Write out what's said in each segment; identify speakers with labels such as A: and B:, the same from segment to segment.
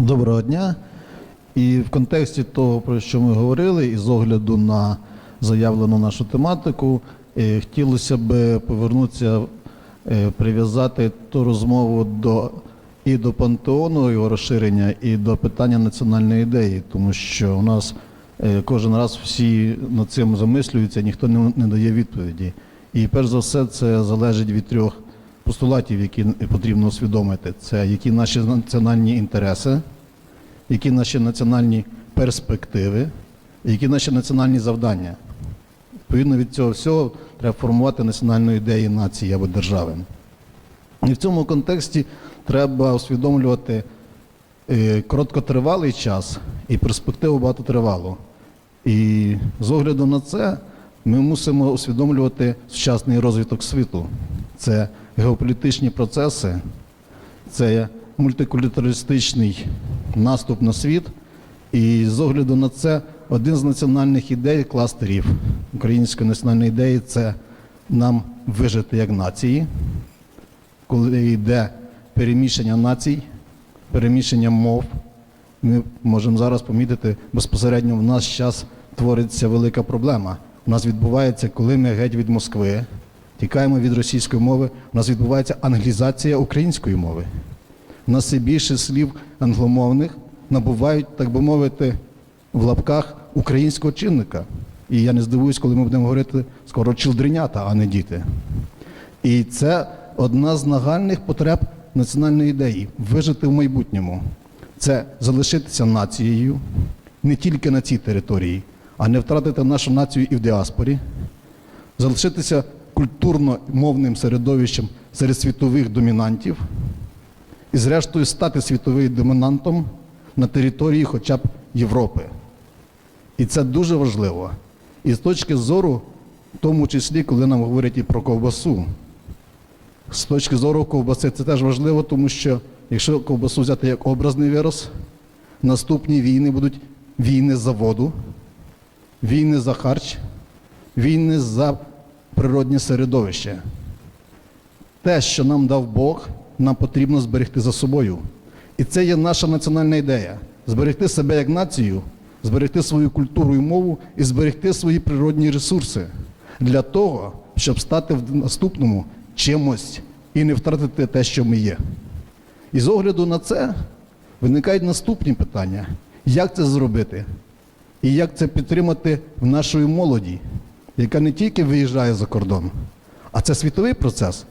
A: Доброго дня. І в контексті того, про що ми говорили, і з огляду на заявлену нашу тематику, е, хотілося б повернутися, е, прив'язати ту розмову до і до пантеону, його розширення, і до питання національної ідеї, тому що у нас е, кожен раз всі над цим замислюються, ніхто не, не дає відповіді. І перш за все, це залежить від трьох постулатів, які потрібно усвідомити. Це які наші національні інтереси, які наші національні перспективи, які наші національні завдання. Відповідно від цього всього треба формувати національну ідею нації або держави. І в цьому контексті треба усвідомлювати е, короткотривалий час і перспективу багатотривалу. І з огляду на це ми мусимо усвідомлювати сучасний розвиток світу. Це геополітичні процеси, це мультикультуралістичний наступ на світ. І з огляду на це один з національних ідей, кластерів української національної ідеї це нам вижити як нації, коли йде переміщення націй, переміщення мов. Ми можемо зараз помітити, безпосередньо в нас час твориться велика проблема. У нас відбувається, коли ми геть від Москви, тікаємо від російської мови, у нас відбувається англізація української мови. У нас все більше слів англомовних набувають, так би мовити, в лапках українського чинника. І я не здивуюсь, коли ми будемо говорити скоро чилдренята, а не діти. І це одна з нагальних потреб національної ідеї вижити в майбутньому. Це залишитися нацією не тільки на цій території, а не втратити нашу націю і в діаспорі, залишитися культурно-мовним середовищем серед світових домінантів і, зрештою, стати світовим домінантом на території хоча б Європи. І це дуже важливо. І з точки зору, в тому числі, коли нам говорять і про ковбасу, з точки зору ковбаси це теж важливо, тому що якщо ковбасу взяти як образний вираз, наступні війни будуть війни за воду, війни за харч, війни за природнє середовище. Те, що нам дав Бог, нам потрібно зберегти за собою. І це є наша національна ідея зберегти себе як націю, зберегти свою культуру і мову і зберегти свої природні ресурси для того, щоб стати в наступному чимось і не втратити те, що ми є. І з огляду на це виникають наступні питання: як це зробити? І як це підтримати в нашої молоді, яка не тільки виїжджає за кордон, а це світовий процес,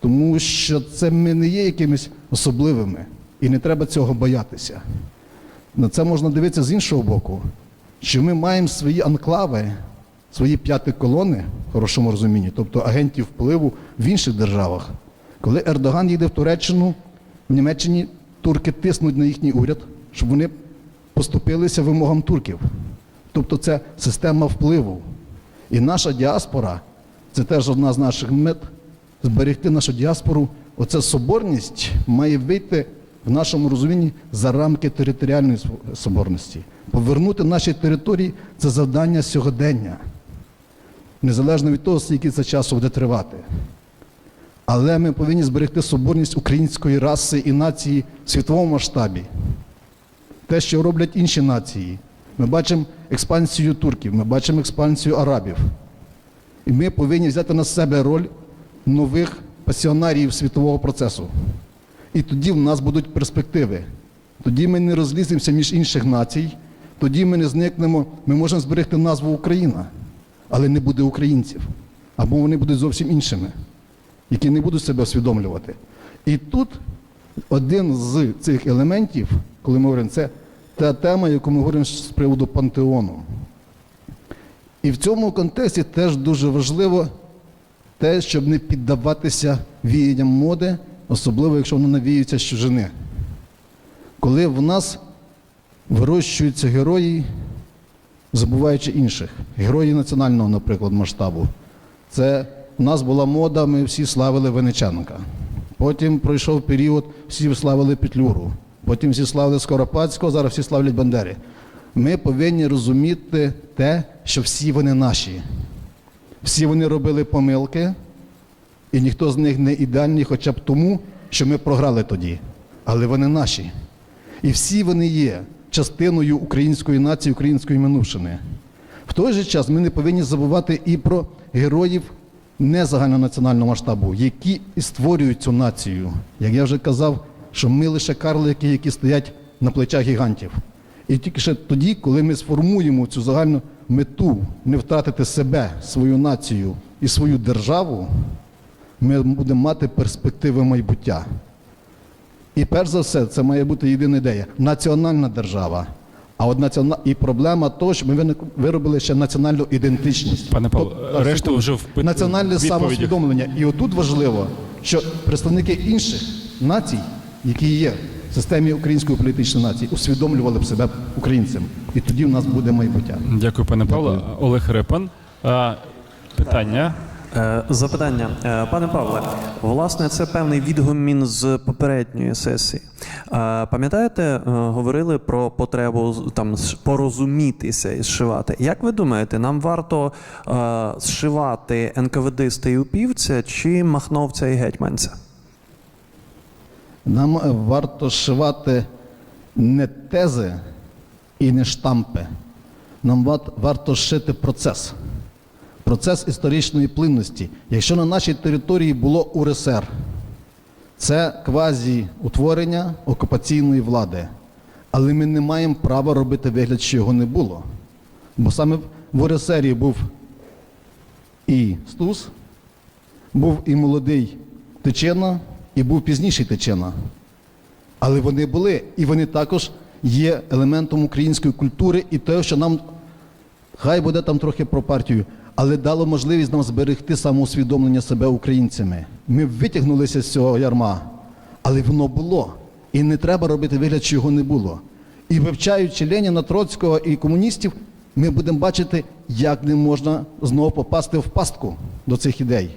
A: тому що це ми не є якимись особливими, і не треба цього боятися. На це можна дивитися з іншого боку, що ми маємо свої анклави, свої п'яти колони, в хорошому розумінні, тобто агентів впливу в інших державах. Коли Ердоган їде в Туреччину, в Німеччині турки тиснуть на їхній уряд, щоб вони поступилися вимогам турків. Тобто це система впливу. І наша діаспора це теж одна з наших мет зберегти нашу діаспору. Оця соборність має вийти в нашому розумінні за рамки територіальної соборності. Повернути наші території це завдання сьогодення, незалежно від того, скільки це часу буде тривати. Але ми повинні зберегти соборність української раси і нації в світовому масштабі. Те, що роблять інші нації. Ми бачимо експансію турків, ми бачимо експансію арабів. І ми повинні взяти на себе роль нових пасіонаріїв світового процесу. І тоді в нас будуть перспективи. Тоді ми не розліземося між інших націй, тоді ми не зникнемо, ми можемо зберегти назву Україна, але не буде українців. Або вони будуть зовсім іншими, які не будуть себе усвідомлювати. І тут один з цих елементів, коли ми говоримо, це та тема, яку ми говоримо з приводу пантеону. І в цьому контексті теж дуже важливо те, щоб не піддаватися віянням моди, особливо якщо воно навіюється з чужини. Коли в нас вирощуються герої, забуваючи інших, герої національного, наприклад, масштабу. Це у нас була мода, ми всі славили Венеченка. Потім пройшов період, всі славили Петлюру. Потім всі славили Скоропадського, зараз всі славлять Бандери. Ми повинні розуміти те, що всі вони наші. Всі вони робили помилки, і ніхто з них не ідеальний хоча б тому, що ми програли тоді. Але вони наші. І всі вони є частиною української нації, української минувшини. В той же час ми не повинні забувати і про героїв не загальнонаціонального масштабу, які і створюють цю націю. Як я вже казав, що ми лише карлики, які стоять на плечах гігантів. І тільки ще тоді, коли ми сформуємо цю загальну мету не втратити себе, свою націю і свою державу, ми будемо мати перспективи майбуття. І перш за все, це має бути єдина ідея національна держава. А от націона... і проблема того, що ми виробили ще національну ідентичність.
B: Пане Павло,
A: Тобто,
B: решту вже в
A: національне
B: відповідях.
A: самоусвідомлення. І отут важливо, що представники інших націй, які є в системі української політичної нації, усвідомлювали б себе українцем. І тоді в нас буде майбуття.
B: Дякую, пане Павло. Олег Репан. Питання.
C: Е, Запитання, Е, пане Павле, власне, це певний відгомін з попередньої сесії. Е, Пам'ятаєте, говорили про потребу там з- порозумітися і зшивати. Як ви думаєте, нам варто зшивати НКВДиста і упівця чи махновця і гетьманця?
A: Нам варто зшивати не тези і не штампи. Нам варто шити процес. Процес історичної плинності. Якщо на нашій території було УРСР, це квазі утворення окупаційної влади. Але ми не маємо права робити вигляд, що його не було. Бо саме в УРСРі був і Стус, був і молодий Тичина, і був пізніший Тичина. Але вони були, і вони також є елементом української культури і те, що нам хай буде там трохи про партію, але дало можливість нам зберегти самоусвідомлення себе українцями. Ми витягнулися з цього ярма, але воно було. І не треба робити вигляд, що його не було. І вивчаючи Леніна, Троцького і комуністів, ми будемо бачити, як не можна знову попасти в пастку до цих ідей.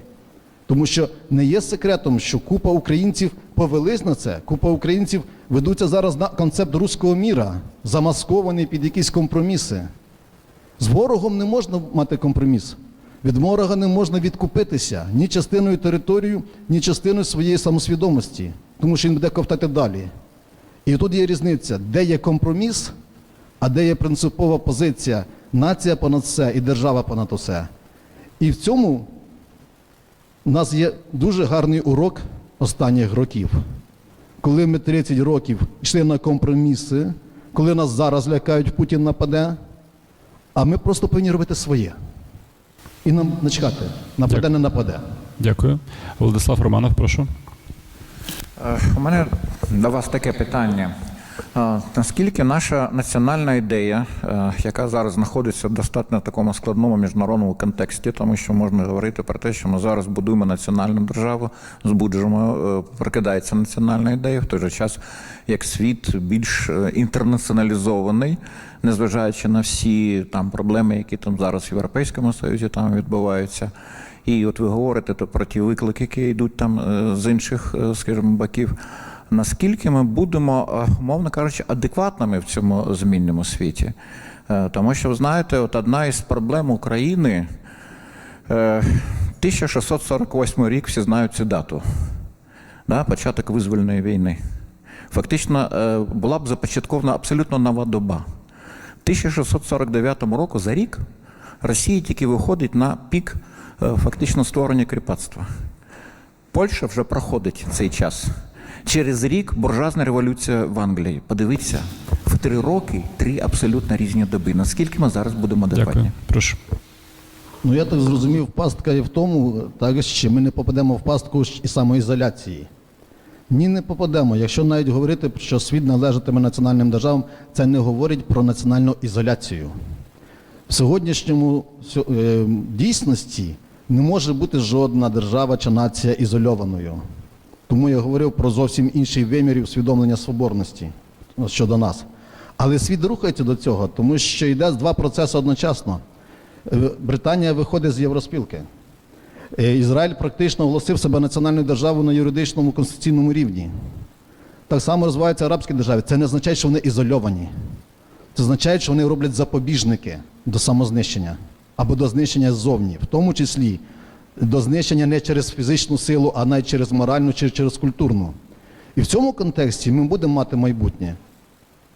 A: Тому що не є секретом, що купа українців повелись на це. Купа українців ведуться зараз на концепт руського міра, замаскований під якісь компроміси. З ворогом не можна мати компроміс. Від ворога не можна відкупитися ні частиною територію, ні частиною своєї самосвідомості, тому що він буде ковтати далі. І тут є різниця, де є компроміс, а де є принципова позиція нація понад все і держава понад усе. І в цьому у нас є дуже гарний урок останніх років. Коли ми 30 років йшли на компроміси, коли нас зараз лякають, Путін нападе, а ми просто повинні робити своє. І нам не чекати, нападе, не нападе.
B: Дякую. Владислав Романов, прошу.
D: Е, У мене до вас таке питання. Наскільки наша національна ідея, е, яка зараз знаходиться в достатньо такому складному міжнародному контексті, тому що можна говорити про те, що ми зараз будуємо національну державу, збуджуємо, е, прокидається національна ідея, в той же час як світ більш е, інтернаціоналізований, незважаючи на всі там проблеми, які там зараз в Європейському Союзі там відбуваються. І от ви говорите то про ті виклики, які йдуть там з інших, скажімо, боків. Наскільки ми будемо, е, умовно кажучи, адекватними в цьому змінному світі? Е, Тому що, ви знаєте, от одна із проблем України е, 1648 рік, всі знають цю дату, да, початок визвольної війни. Фактично е, була б започаткована абсолютно нова доба. В 1649 року за рік Росія тільки виходить на пік е, фактично створення кріпацтва. Польща вже проходить цей час. Через рік буржуазна революція в Англії. Подивіться, в три роки три абсолютно різні доби. Наскільки ми зараз будемо адекватні?
B: Дякую. Прошу.
A: Ну я так зрозумів, пастка є в тому, так, що ми не попадемо в пастку і самоізоляції. Ні, не попадемо. Якщо навіть говорити, що світ належатиме національним державам, це не говорить про національну ізоляцію. В сьогоднішньому е, дійсності не може бути жодна держава чи нація ізольованою. Тому я говорив про зовсім інший вимір усвідомлення соборності ну, щодо нас. Але світ рухається до цього, тому що йде два процеси одночасно. Е, Британія виходить з Євроспілки. Е, Ізраїль практично оголосив себе національною державою на юридичному конституційному рівні. Так само розвиваються арабські держави. Це не означає, що вони ізольовані. Це означає, що вони роблять запобіжники до самознищення або до знищення ззовні, в тому числі до знищення не через фізичну силу, а навіть через моральну чи через культурну. І в цьому контексті ми будемо мати майбутнє.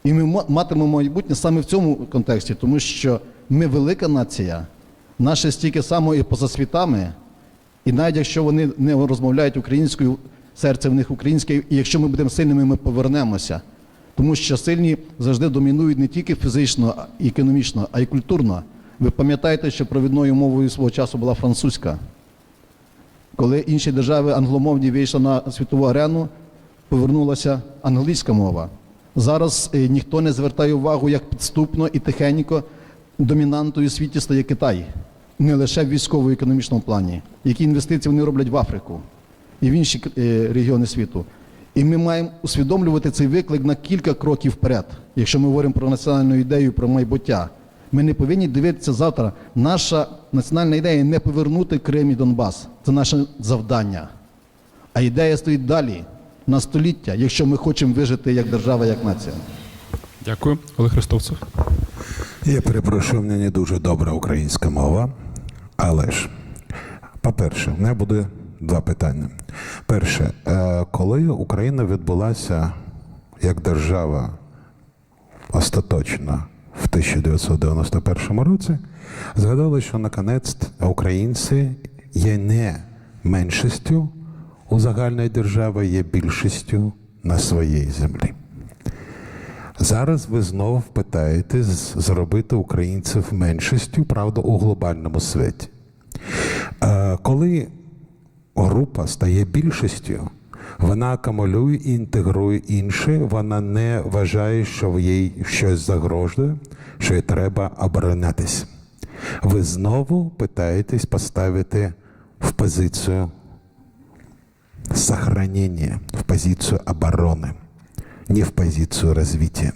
A: І ми ма- матимемо майбутнє саме в цьому контексті, тому що ми велика нація, наше стільки само і поза світами, і навіть якщо вони не розмовляють українською, серце в них українське, і якщо ми будемо сильними, ми повернемося. Тому що сильні завжди домінують не тільки фізично і економічно, а й культурно. Ви пам'ятаєте, що провідною мовою свого часу була французька. Коли інші держави англомовні вийшли на світову арену, повернулася англійська мова. Зараз е, ніхто не звертає увагу, як підступно і тихенько домінантою у світі стає Китай. Не лише в військово-економічному плані. Які інвестиції вони роблять в Африку і в інші е, регіони світу. І ми маємо усвідомлювати цей виклик на кілька кроків вперед, якщо ми говоримо про національну ідею, про майбуття. Ми не повинні дивитися завтра. Наша національна ідея не повернути Крим і Донбас. Це наше завдання. А ідея стоїть далі, на століття, якщо ми хочемо вижити як держава, як нація.
B: Дякую. Олег Христовцев.
E: Я перепрошую, мене не дуже добра українська мова, але ж, по-перше, в мене буде два питання. Перше, е, коли Україна відбулася як держава остаточно в 1991 році, згадали, що наконець українці є не меншістю у загальної держави, є більшістю на своїй землі. Зараз ви знов питаєтесь зробити українців меншістю, правда, у глобальному світі. Е, Коли група стає більшістю, вона акумулює і інтегрує інше, вона не вважає, що їй щось загрожує, що їй треба оборонятися. Ви знову питаєтесь поставити в позицію сохранения, в позицию обороны, не в позицию развития.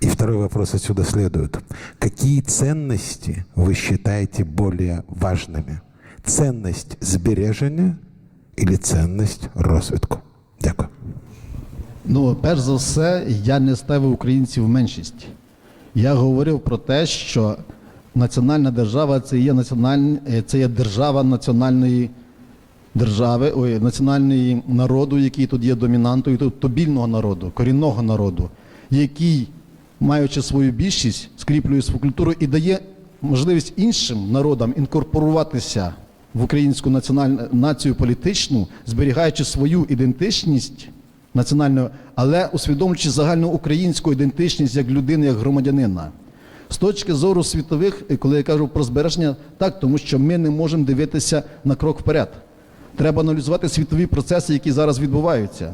E: И второй вопрос отсюда следует. Какие ценности вы считаете более важными? Ценность збереження или ценность розвитку? Дякую.
A: Ну, перш за все, я не ставив українців в меншість. Я говорив про те, що національна держава це є національн... е, це є держава національної держави, ой, національної народу, який тут є домінантою, тут тобільного народу, корінного народу, який, маючи свою більшість, скріплює свою культуру і дає можливість іншим народам інкорпоруватися в українську національну націю політичну, зберігаючи свою ідентичність національну, але усвідомлюючи загальну українську ідентичність як людини, як громадянина. З точки зору світових, коли я кажу про збереження, так, тому що ми не можемо дивитися на крок вперед. Треба аналізувати світові процеси, які зараз відбуваються.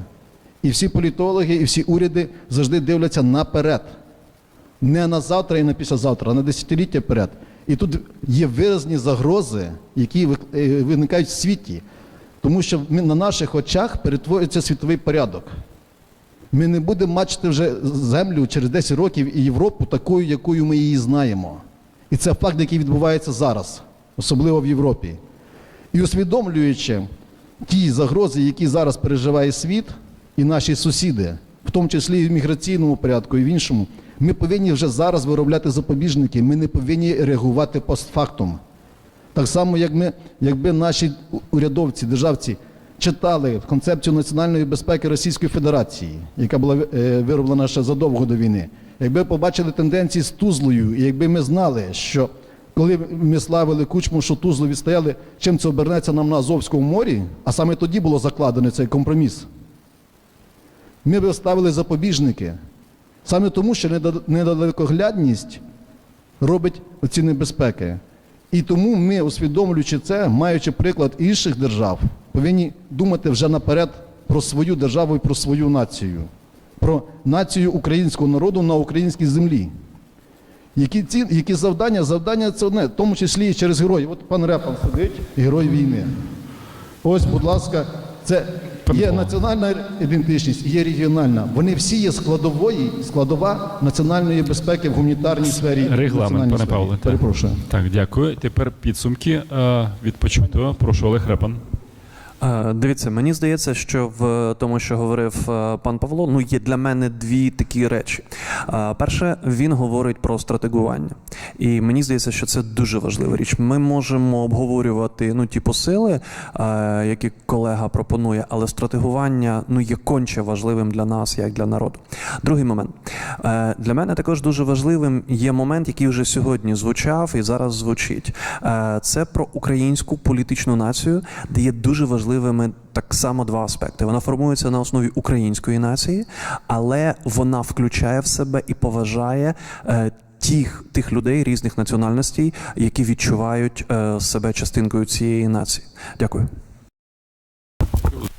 A: І всі політологи, і всі уряди завжди дивляться наперед. Не на завтра і на післязавтра, а на десятиліття вперед. І тут є виразні загрози, які е, виникають в світі. Тому що на наших очах перетворюється світовий порядок. Ми не будемо бачити вже землю через 10 років і Європу такою, якою ми її знаємо. І це факт, який відбувається зараз, особливо в Європі. І усвідомлюючи ті загрози, які зараз переживає світ і наші сусіди, в тому числі і в міграційному порядку, і в іншому, ми повинні вже зараз виробляти запобіжники, ми не повинні реагувати постфактум. Так само, як ми, якби наші урядовці, державці читали концепцію національної безпеки Російської Федерації, яка була е, вироблена ще задовго до війни, якби побачили тенденції з Тузлою, і якби ми знали, що коли ми славили кучму, що Тузлу відстояли, чим це обернеться нам на Азовському морі, а саме тоді було закладено цей компроміс, ми б ставили запобіжники. Саме тому, що недалекоглядність робить оці небезпеки. І тому ми, усвідомлюючи це, маючи приклад інших держав, повинні думати вже наперед про свою державу і про свою націю, про націю українського народу на українській землі. Які, ці, які завдання? Завдання це одне, в тому числі і через героїв. От пан Репан сидить, герой війни. Ось, будь ласка, це є національна ідентичність, є регіональна. Вони всі є складової, складова національної безпеки в гуманітарній сфері.
B: Регламент, пане. Павле.
A: Перепрошую.
B: Так, дякую. Тепер підсумки е, від почутого. Прошу, Олег Репан.
C: Е, Дивіться, мені здається, що в тому, що говорив е, пан Павло, ну є для мене дві такі речі. Е, Перше, він говорить про стратегування, і мені здається, що це дуже важлива річ. Ми можемо обговорювати ну ті посили, які колега пропонує, але стратегування ну є конче важливим для нас, як для народу. Другий момент для мене також дуже важливим є момент, який вже сьогодні звучав і зараз звучить. Це про українську політичну націю, де є дуже важливими так само два аспекти. Вона формується на основі української нації, але вона включає в себе і поважає. е, Тих, тих людей різних національностей, які відчувають е, себе частинкою цієї нації. Дякую.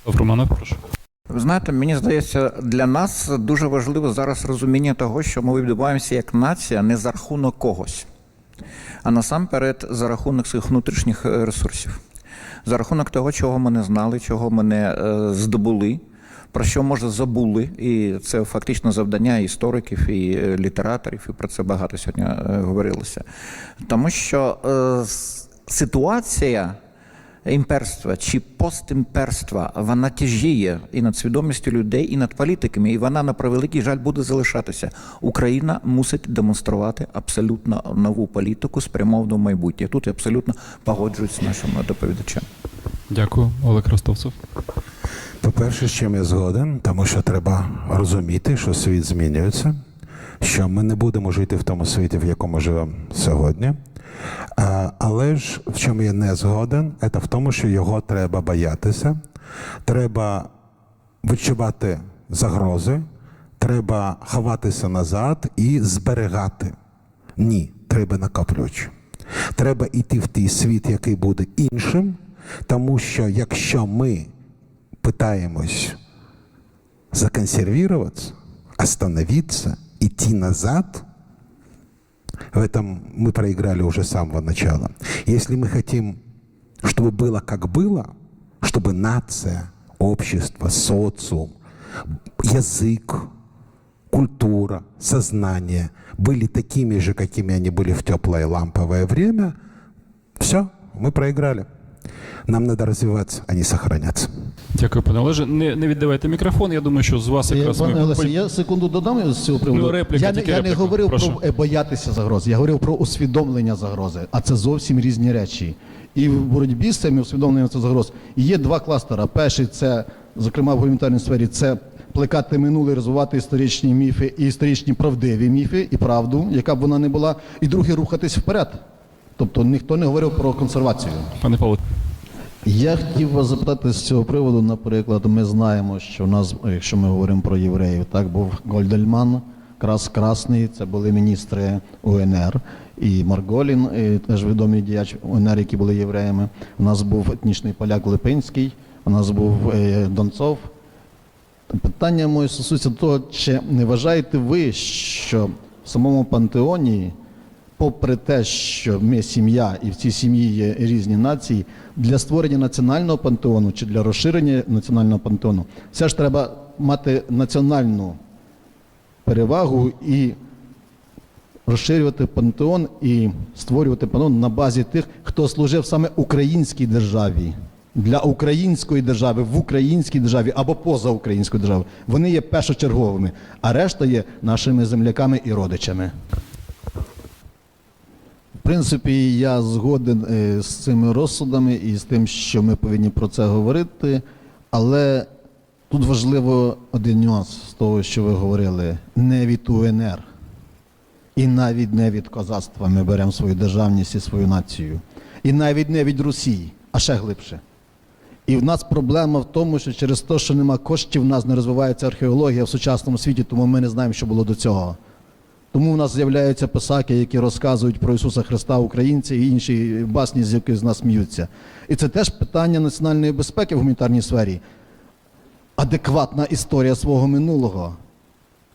B: Романов, прошу.
D: Ви знаєте, мені здається, для нас дуже важливо зараз розуміння того, що ми відбуваємося як нація не за рахунок когось, а насамперед за рахунок своїх внутрішніх е, ресурсів, за рахунок того, чого ми не знали, чого ми не е, здобули, про що може забули. І це фактично завдання істориків і е, літераторів, і про це багато сьогодні е, говорилося. Тому що е, ситуація імперства чи постімперства вона тяжіє і над свідомістю людей, і над політиками, і вона на превеликий жаль буде залишатися. Україна мусить демонструвати абсолютно нову політику спрямовану в майбутнє. Тут я абсолютно погоджуюсь з нашим доповідачем.
B: Дякую, Олег Ростовцев.
E: По-перше, з чим я згоден, тому що треба розуміти, що світ змінюється, що ми не будемо жити в тому світі, в якому живемо сьогодні. Але ж в чому я не згоден, це в тому, що його треба боятися, треба відчувати загрози, треба ховатися назад і зберігати. Ні, треба накоплювати. Треба йти в той світ, який буде іншим, тому що якщо ми пытаемся законсервироваться, остановиться, идти назад, в этом мы проиграли уже с самого начала. Если мы хотим, чтобы было как было, чтобы нация, общество, социум, язык, культура, сознание были такими же, какими они были в теплое ламповое время, все, мы проиграли. Нам надо развиваться, а не сохраняться.
B: Дякую, пане Олеже. Не, не віддавайте мікрофон. Я думаю, що з вас
A: Е,
B: якраз
A: Пане
B: ми...
A: Олесі, я секунду додам з цього приводу.
B: Ну, репліка,
A: я не, я не говорив
B: прошу.
A: про е, боятися загрози, я говорив про усвідомлення загрози, а це зовсім різні речі. І в боротьбі з цими усвідомленням цих загроз є два кластера. Перший це, зокрема в гуманітарній сфері, це плекати минуле, розвивати історичні міфи і історичні правдиві міфи і правду, яка б вона не була. І другий рухатись вперед. Тобто ніхто не говорив про консервацію.
B: Пане Павло,
A: Я хотів вас запитати з цього приводу. Наприклад, ми знаємо, що в нас, якщо ми говоримо про євреїв, так був Гольдельман, Крас Красний, це були міністри УНР, і Марголін, і теж відомий діяч УНР, які були євреями. У нас був етнічний поляк Липинський, у нас був е, Донцов. Питання моє стосується того, чи не вважаєте ви, що в самому пантеоні, попри те, що ми сім'я і в цій сім'ї є різні нації, для створення національного пантеону чи для розширення національного пантеону, все ж треба мати національну перевагу і розширювати пантеон і створювати пантеон на базі тих, хто служив саме українській державі. Для української держави в українській державі або поза українською державою. Вони є першочерговими, а решта є нашими земляками і родичами. Принципі, я згоден е, з цими розсудами і з тим, що ми повинні про це говорити, але тут важливо один нюанс з того, що ви говорили: не від УНР і навіть не від козацтва ми беремо свою державність і свою націю, і навіть не від Росії, а ще глибше. І в нас проблема в тому, що через те, що нема коштів, в нас не розвивається археологія в сучасному світі, тому ми не знаємо, що було до цього. Тому в нас з'являються писаки, які розказують про Ісуса Христа, українці і інші басні, з яких з нас сміються. І це теж питання національної безпеки в гуманітарній сфері. Адекватна історія свого минулого.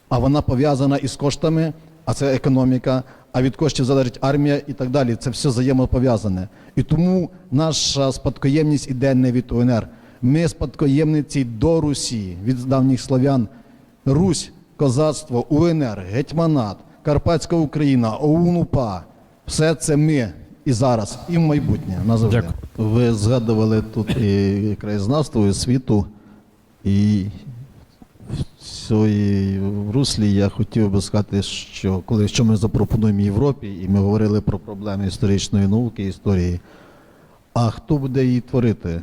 A: А вона пов'язана із коштами, а це економіка, а від коштів залежить армія і так далі. Це все взаємопов'язане. І тому наша спадкоємність іде не від УНР. Ми спадкоємниці до Русі, від давніх славян. Русь, козацтво, УНР, гетьманат, Карпатська Україна, ОУН-УПА. Все це ми. і зараз, і в майбутнє. Назавжди.
B: Дякую.
A: Ви згадували тут і краєзнавство, і освіту, і в цій руслі я хотів би сказати, що коли що ми запропонуємо Європі, і ми говорили про проблеми історичної науки, історії, а хто буде її творити?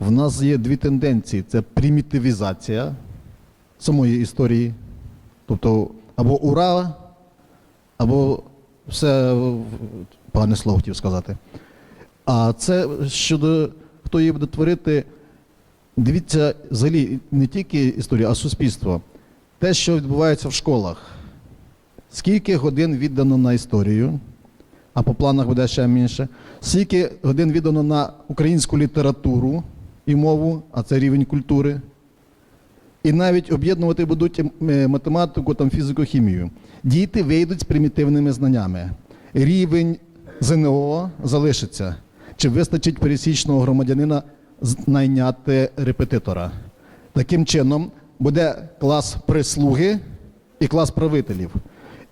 A: В нас є дві тенденції: це примітивізація самої історії, тобто або ура, або все погане слово хотів сказати. А це щодо хто її буде творити, дивіться, взагалі не тільки історія, а суспільство. Те, що відбувається в школах. Скільки годин віддано на історію, а по планах буде ще менше. Скільки годин віддано на українську літературу і мову, а це рівень культури. І навіть об'єднувати будуть е, математику, там, фізику, хімію. Діти вийдуть з примітивними знаннями. Рівень ЗНО залишиться. Чи вистачить пересічного громадянина з- найняти репетитора? Таким чином буде клас прислуги і клас правителів.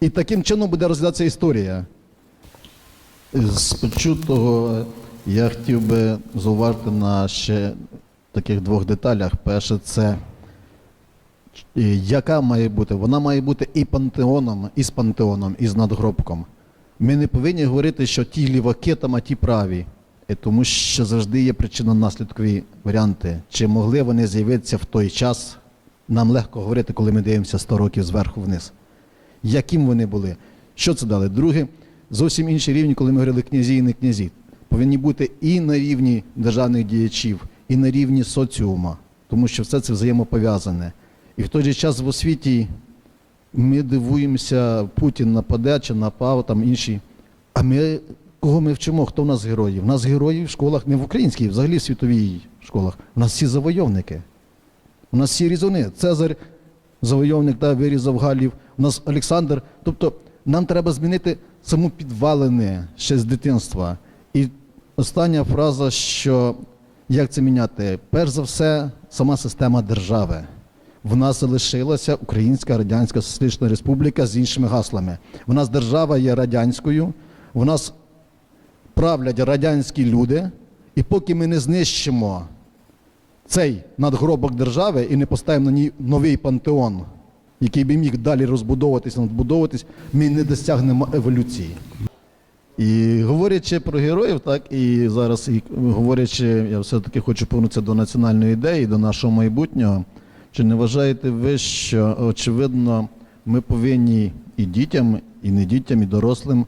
A: І таким чином буде розглядатися історія. З почутого я хотів би зауважити на ще таких двох деталях. Перше, це яка має бути? Вона має бути і пантеоном, і з пантеоном, і з надгробком. Ми не повинні говорити, що ті ліваки там, а ті праві. І тому що завжди є причинно-наслідкові варіанти. Чи могли вони з'явитися в той час? Нам легко говорити, коли ми дивимося 100 років зверху вниз. Яким вони були? Що це дали? Друге, зовсім інший рівень, коли ми говорили князі і не князі. Повинні бути і на рівні державних діячів, і на рівні соціума, тому що все це взаємопов'язане. І в той же час в освіті ми дивуємося, Путін нападе чи напав, там інші. А ми кого ми вчимо? Хто в нас герої? В нас герої в школах, не в українській, взагалі в світовій школах. У нас всі завойовники. У нас всі різуни. Цезар завойовник да, вирізав Галів, у нас Олександр. Тобто нам треба змінити саму підвалини ще з дитинства. І остання фраза, що як це міняти? Перш за все, сама система держави. В нас залишилася Українська Радянська Соціалістична Республіка з іншими гаслами. В нас держава є радянською, в нас правлять радянські люди, і поки ми не знищимо цей надгробок держави і не поставимо на ній новий пантеон, який би міг далі розбудовуватися, надбудовуватись, ми не досягнемо еволюції. І говорячи про героїв, так і зараз і говорячи, я все-таки хочу повернутися до національної ідеї, до нашого майбутнього. Чи не вважаєте ви, що очевидно ми повинні і дітям, і не дітям, і дорослим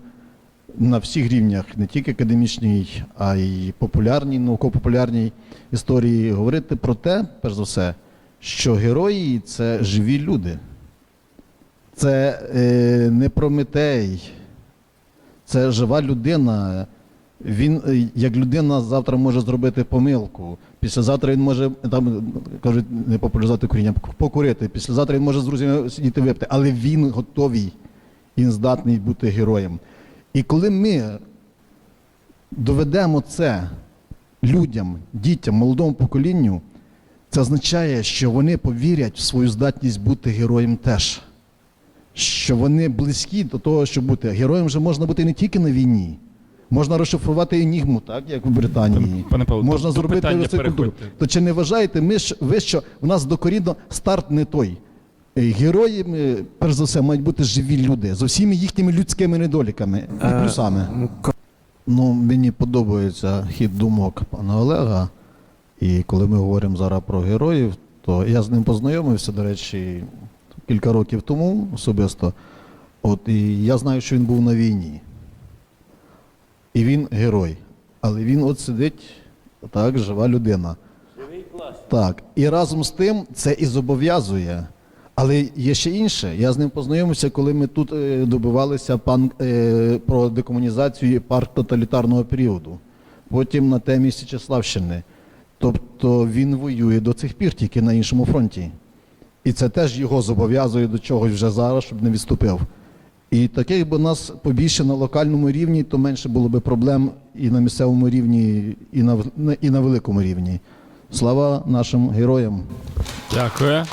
A: на всіх рівнях, не тільки академічній, а й популярній, науково-популярній історії, говорити про те, перш за все, що герої це живі люди. Це е, не Прометей, це жива людина. Він е, як людина завтра може зробити помилку. Післязавтра він може там кажуть, не популяризувати куріння, покурити. Післязавтра він може з друзями сидіти випити, але він готовий, він здатний бути героєм. І коли ми доведемо це людям, дітям, молодому поколінню, це означає, що вони повірять в свою здатність бути героєм теж. Що вони близькі до того, щоб бути героєм вже можна бути не тільки на війні. Можна розшифрувати енігму, так як в Британії.
B: Пане Павло,
A: можна
B: до
A: зробити
B: питання
A: То чи не вважаєте ми ж ви, що в нас докорінно старт не той? Е, Героями, перш за все, мають бути живі люди з усіма їхніми людськими недоліками і
C: Е,
A: плюсами. Ну, мені подобається хід думок пана Олега. І коли ми говоримо зараз про героїв, то я з ним познайомився, до речі, кілька років тому особисто. От і я знаю, що він був на війні. І він герой. Але він от сидить, так, жива людина. Так. І разом з тим це і зобов'язує. Але є ще інше. Я з ним познайомився, коли ми тут е, добивалися пан, е, про декомунізацію парк тоталітарного періоду. Потім на темі Січеславщини. Тобто він воює до цих пір тільки на іншому фронті. І це теж його зобов'язує до чогось вже зараз, щоб не відступив. І таких би нас побільше на локальному рівні, то менше було би проблем і на місцевому рівні, і на, і на великому рівні. Слава нашим героям!
B: Дякую.